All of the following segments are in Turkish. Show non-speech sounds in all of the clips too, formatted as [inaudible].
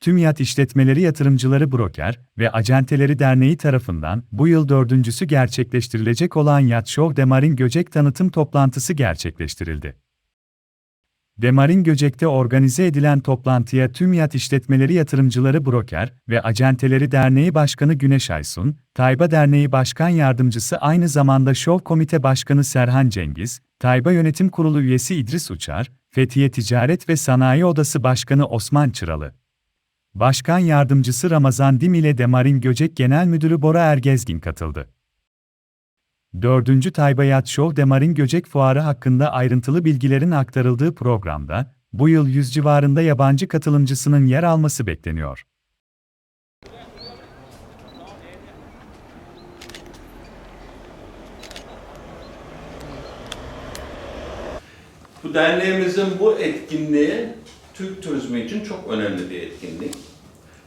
Tüm Yat İşletmeleri Yatırımcıları Broker ve Acenteleri Derneği tarafından bu yıl dördüncüsü gerçekleştirilecek olan Yat Show Demarin Göcek tanıtım toplantısı gerçekleştirildi. Demarin Göcek'te organize edilen toplantıya Tüm Yat İşletmeleri Yatırımcıları Broker ve Acenteleri Derneği Başkanı Güneş Aysun, Tayba Derneği Başkan Yardımcısı aynı zamanda Show Komite Başkanı Serhan Cengiz, Tayba Yönetim Kurulu üyesi İdris Uçar, Fethiye Ticaret ve Sanayi Odası Başkanı Osman Çıralı, Başkan Yardımcısı Ramazan Dim ile Demarin Göcek Genel Müdürü Bora Ergezgin katıldı. 4. Tayba Yat Show Demarin Göcek Fuarı hakkında ayrıntılı bilgilerin aktarıldığı programda, bu yıl 100 civarında yabancı katılımcısının yer alması bekleniyor. Bu derneğimizin bu etkinliği Türk turizmi için çok önemli bir etkinlik.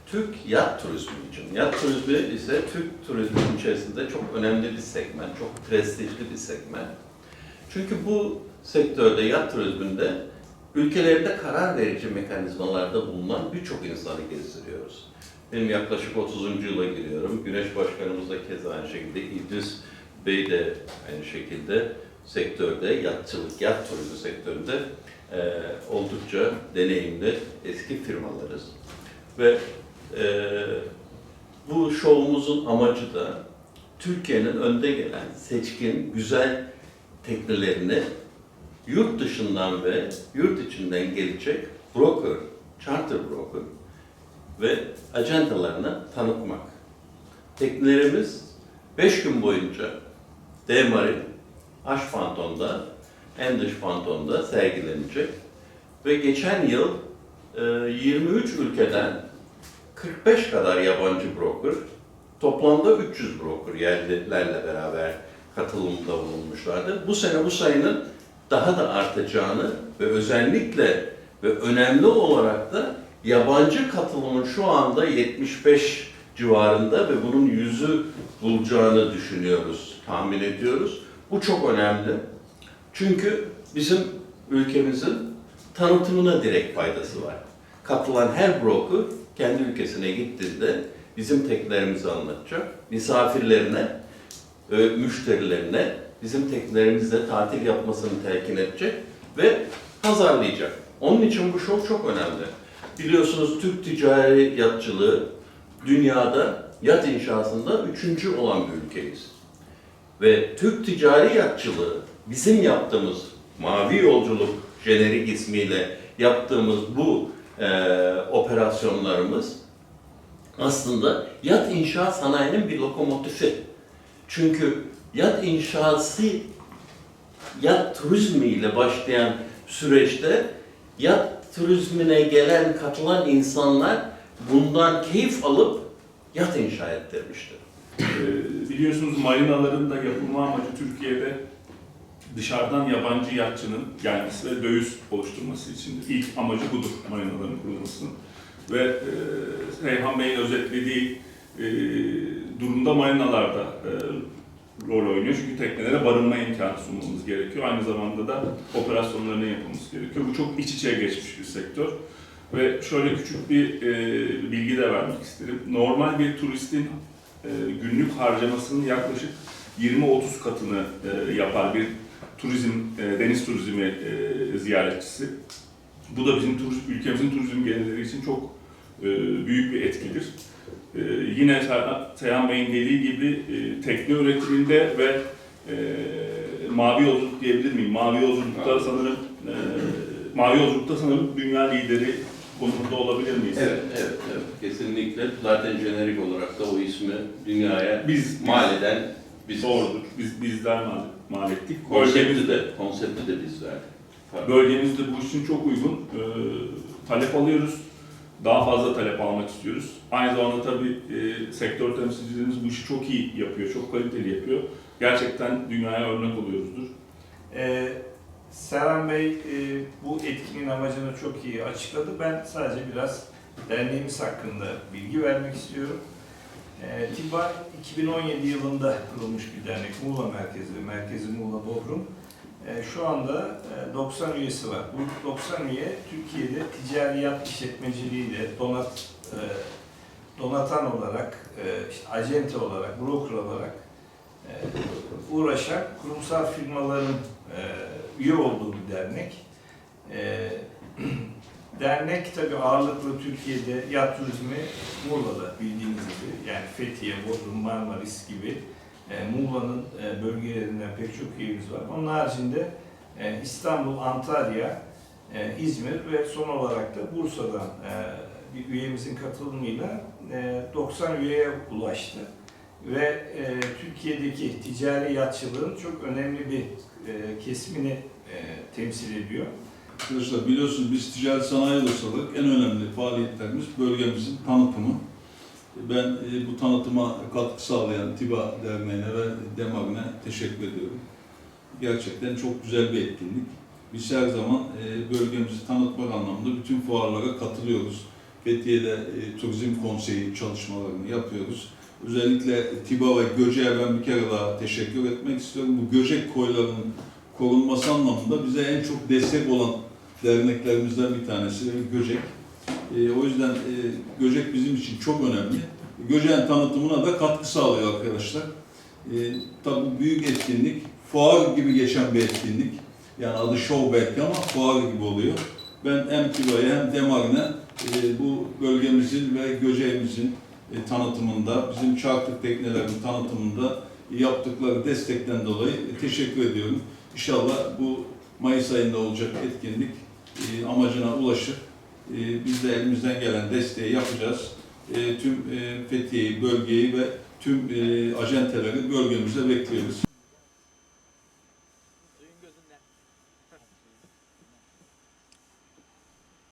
Türk yat turizmi için. Yat turizmi ise Türk turizminin içerisinde çok önemli bir segment, çok prestijli bir segment. Çünkü bu sektörde, yat turizminde ülkelerde karar verici mekanizmalarda bulunan birçok insanı gezdiriyoruz. Benim yaklaşık 30. yıla giriyorum. Güneş Başkanımız da keza aynı şekilde, İdris Bey de aynı şekilde sektörde, yatçılık, yat turizmi sektöründe e, oldukça deneyimli eski firmalarız. Ve e, bu şovumuzun amacı da Türkiye'nin önde gelen seçkin, güzel teknelerini yurt dışından ve yurt içinden gelecek broker, charter broker ve ajantalarına tanıtmak. Teknelerimiz 5 gün boyunca Demarin, Aş Fantom'da, en dış Fantom'da sergilenecek. Ve geçen yıl e, 23 ülkeden 45 kadar yabancı broker, toplamda 300 broker yerlilerle beraber katılımda bulunmuşlardı. Bu sene bu sayının daha da artacağını ve özellikle ve önemli olarak da yabancı katılımın şu anda 75 civarında ve bunun yüzü bulacağını düşünüyoruz, tahmin ediyoruz. Bu çok önemli. Çünkü bizim ülkemizin tanıtımına direkt faydası var. Katılan her broker kendi ülkesine gittiğinde bizim teknelerimizi anlatacak, misafirlerine, e, müşterilerine bizim teknelerimizde tatil yapmasını telkin edecek ve pazarlayacak. Onun için bu şov çok önemli. Biliyorsunuz Türk ticari yatçılığı dünyada yat inşasında üçüncü olan bir ülkeyiz. Ve Türk ticari yatçılığı bizim yaptığımız Mavi Yolculuk jenerik ismiyle yaptığımız bu e, operasyonlarımız aslında yat inşaat sanayinin bir lokomotifi. Çünkü yat inşası, yat turizmi ile başlayan süreçte yat turizmine gelen, katılan insanlar bundan keyif alıp yat inşa ettirmiştir. Ee, biliyorsunuz marinaların da yapılma amacı Türkiye'de dışarıdan yabancı yatçının gelmesi ve döviz oluşturması içindir. İlk amacı budur marinaların kurulmasının. Ve e, Reyhan Bey'in özetlediği e, durumda marinalarda e, rol oynuyor. Çünkü teknelere barınma imkanı sunmamız gerekiyor. Aynı zamanda da operasyonlarını yapmamız gerekiyor. Bu çok iç içe geçmiş bir sektör. Ve şöyle küçük bir e, bilgi de vermek isterim. Normal bir turistin e, günlük harcamasının yaklaşık 20-30 katını e, yapar bir turizm, e, deniz turizmi e, ziyaretçisi. Bu da bizim turist, ülkemizin turizm gelirleri için çok e, büyük bir etkidir. E, yine Sey- Seyhan Bey'in dediği gibi e, tekne üretiminde ve e, mavi yolculuk diyebilir miyim? Mavi yolculukta sanırım e, mavi yolculukta sanırım dünya lideri konumunda olabilir miyiz? Evet, evet, evet. Kesinlikle. Zaten jenerik olarak da o ismi dünyaya Biz mal eden biz. Doğrudur. Biz bizler mal, mal ettik. Konsepti Bölgemizde, de, konsepti de biz verdik. Bölgemizde bu için çok uygun. Ee, talep alıyoruz. Daha fazla talep almak istiyoruz. Aynı zamanda tabii e, sektör temsilcilerimiz bu işi çok iyi yapıyor, çok kaliteli yapıyor. Gerçekten dünyaya örnek oluyoruzdur. Ee, Serhan Bey e, bu etkinin amacını çok iyi açıkladı. Ben sadece biraz derneğimiz hakkında bilgi vermek istiyorum. E, TİBA 2017 yılında kurulmuş bir dernek. Muğla merkezli, merkezi Muğla Bodrum. E, şu anda e, 90 üyesi var. Bu 90 üye Türkiye'de ticari yat işletmeciliğiyle, donat e, donatan olarak, e, işte acente olarak, broker olarak e, uğraşan kurumsal firmaların e, üye olduğu bir dernek. E, [clears throat] dernek tabii ağırlıklı Türkiye'de yat turizmi Muğla'da bildiğiniz gibi yani Fethiye, Bodrum, Marmaris gibi e, Muğla'nın e, bölgelerinden pek çok üyemiz var. Onun haricinde e, İstanbul, Antalya, e, İzmir ve son olarak da Bursa'dan e, bir üyemizin katılımıyla e, 90 üyeye ulaştı. Ve e, Türkiye'deki ticari yatçılığın çok önemli bir e, kesimini e, temsil ediyor. Arkadaşlar biliyorsunuz biz ticaret sanayi odası olarak en önemli faaliyetlerimiz bölgemizin tanıtımı. Ben e, bu tanıtıma katkı sağlayan TİBA Derneği'ne ve DEMAG'ne teşekkür ediyorum. Gerçekten çok güzel bir etkinlik. Biz her zaman e, bölgemizi tanıtmak anlamında bütün fuarlara katılıyoruz. Fethiye'de e, Turizm Konseyi çalışmalarını yapıyoruz. Özellikle TİBA ve Göce'ye ben bir kere daha teşekkür etmek istiyorum. Bu Göcek koylarının korunması anlamında bize en çok destek olan derneklerimizden bir tanesi Göcek. E, o yüzden e, Göcek bizim için çok önemli. Göcek'in tanıtımına da katkı sağlıyor arkadaşlar. E, tabii büyük etkinlik, fuar gibi geçen bir etkinlik. Yani adı show belki ama fuar gibi oluyor. Ben hem TİBA'ya hem Demarne e, bu bölgemizin ve Göcek'imizin e, tanıtımında, bizim çarpık teknelerin tanıtımında yaptıkları destekten dolayı teşekkür ediyorum. İnşallah bu Mayıs ayında olacak etkinlik e, amacına ulaşır. E, biz de elimizden gelen desteği yapacağız. E, tüm e, Fethiye'yi, bölgeyi ve tüm e, acenteleri bölgemizde bekliyoruz.